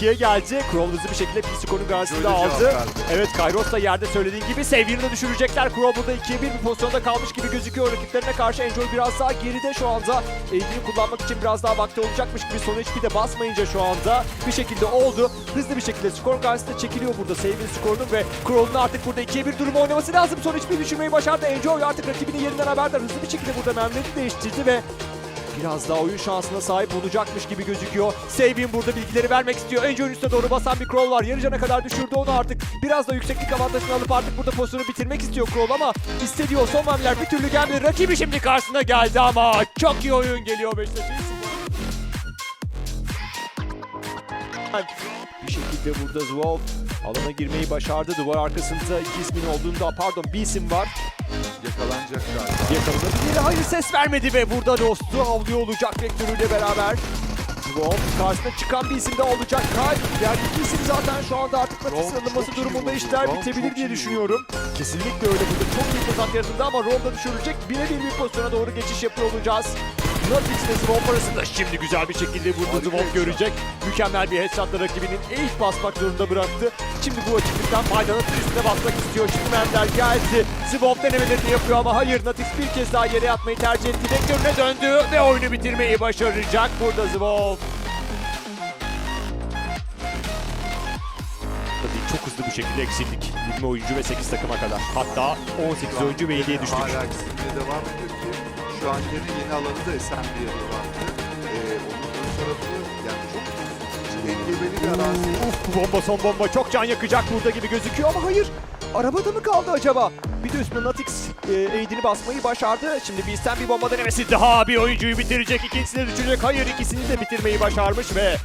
2'ye geldi. Crow hızlı bir şekilde bir skorun garantisini de aldı. Evet Kairos da yerde söylediğin gibi Savior'ını düşürecekler. Crow burada 2'ye 1 bir pozisyonda kalmış gibi gözüküyor rakiplerine karşı. Enjoy biraz daha geride şu anda. AD'yi kullanmak için biraz daha vakti olacakmış gibi son HP de basmayınca şu anda bir şekilde oldu. Hızlı bir şekilde skor karşısında çekiliyor burada Savior skorunun ve Crow'un artık burada 2'ye 1 durumu oynaması lazım. Son HP düşürmeyi başardı. Enjoy artık rakibinin yerinden haberdar. Hızlı bir şekilde burada mermileri değiştirdi ve Biraz daha oyun şansına sahip olacakmış gibi gözüküyor. Sabian burada bilgileri vermek istiyor. Enjoy'un üstüne doğru basan bir Kroll var. Yarıcana kadar düşürdü onu artık. Biraz da yükseklik avantajını alıp artık burada pozisyonu bitirmek istiyor Kroll ama istediği son mermiler bir türlü gelmedi. Rakibi şimdi karşısına geldi ama çok iyi oyun geliyor Beşiktaş'ın. Bir şekilde burada Zwolf alana girmeyi başardı. Duvar arkasında iki ismin olduğunda pardon bir isim var. Yakalanacak galiba. Yakalanabilir. Hayır ses vermedi ve burada dostu avlıyor olacak vektörüyle beraber. Wolf karşısına çıkan bir isim de olacak. Kay, diğer iki isim zaten şu anda artık çok iyi durumunda işler bitebilir diye iyi düşünüyorum. Kesinlikle öyle burada çok iyi fırsat yaratıldı ama Rom da düşürülecek. Birebir bir pozisyona doğru geçiş yapıyor olacağız. Natix ve Zwolf arasında şimdi güzel bir şekilde vurdu headshot. görecek. Mükemmel bir headshotla rakibinin ilk basmak zorunda bıraktı. Şimdi bu açıklıktan faydalanıp üstüne basmak istiyor. Şimdi Mender geldi. Zwolf denemelerini yapıyor ama hayır Natix bir kez daha yere atmayı tercih etti. Vektörüne döndü ve oyunu bitirmeyi başaracak burada Zwolf. Tabii çok hızlı bir şekilde eksildik. 20 oyuncu ve 8 takıma kadar. Hatta 18 oyuncu ve 7'ye düştük. Hala ikisinde devam ediyor şu an yeni yeni alanı da SMB'ye bıraktı. Ee, onun ön tarafı yani çok engebeli bir arazi. Uf bomba son bomba çok can yakacak burada gibi gözüküyor ama hayır. Arabada mı kaldı acaba? Bir de üstüne Natix e, aidini basmayı başardı. Şimdi bizden bir bomba denemesi daha bir oyuncuyu bitirecek. İkincisini düşürecek. Hayır ikisini de bitirmeyi başarmış ve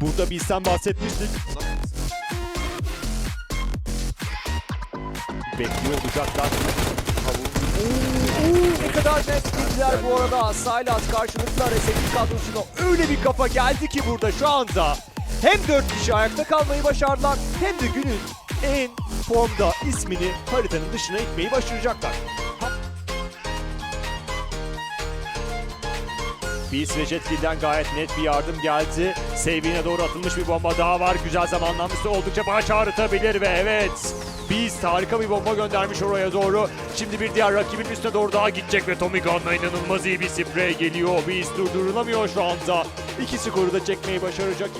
burada bizden bahsetmiştik. Bekliyor olacaklar. Ne kadar bildiler bu arada. Silas karşılıklı RSG kadrosuna öyle bir kafa geldi ki burada şu anda. Hem 4 kişi ayakta kalmayı başardılar hem de günün en formda ismini haritanın dışına itmeyi başaracaklar. Beast ve Jetkill'den gayet net bir yardım geldi. Sabine'e doğru atılmış bir bomba daha var. Güzel zamanlanmıştı. Oldukça baş ağrıtabilir ve evet. Beast harika bir bomba göndermiş oraya doğru. Şimdi bir diğer rakibin üstüne doğru daha gidecek ve Tommy Gunn'la inanılmaz iyi bir sprey geliyor. Beast durdurulamıyor şu anda. İki skoru da çekmeyi başaracak.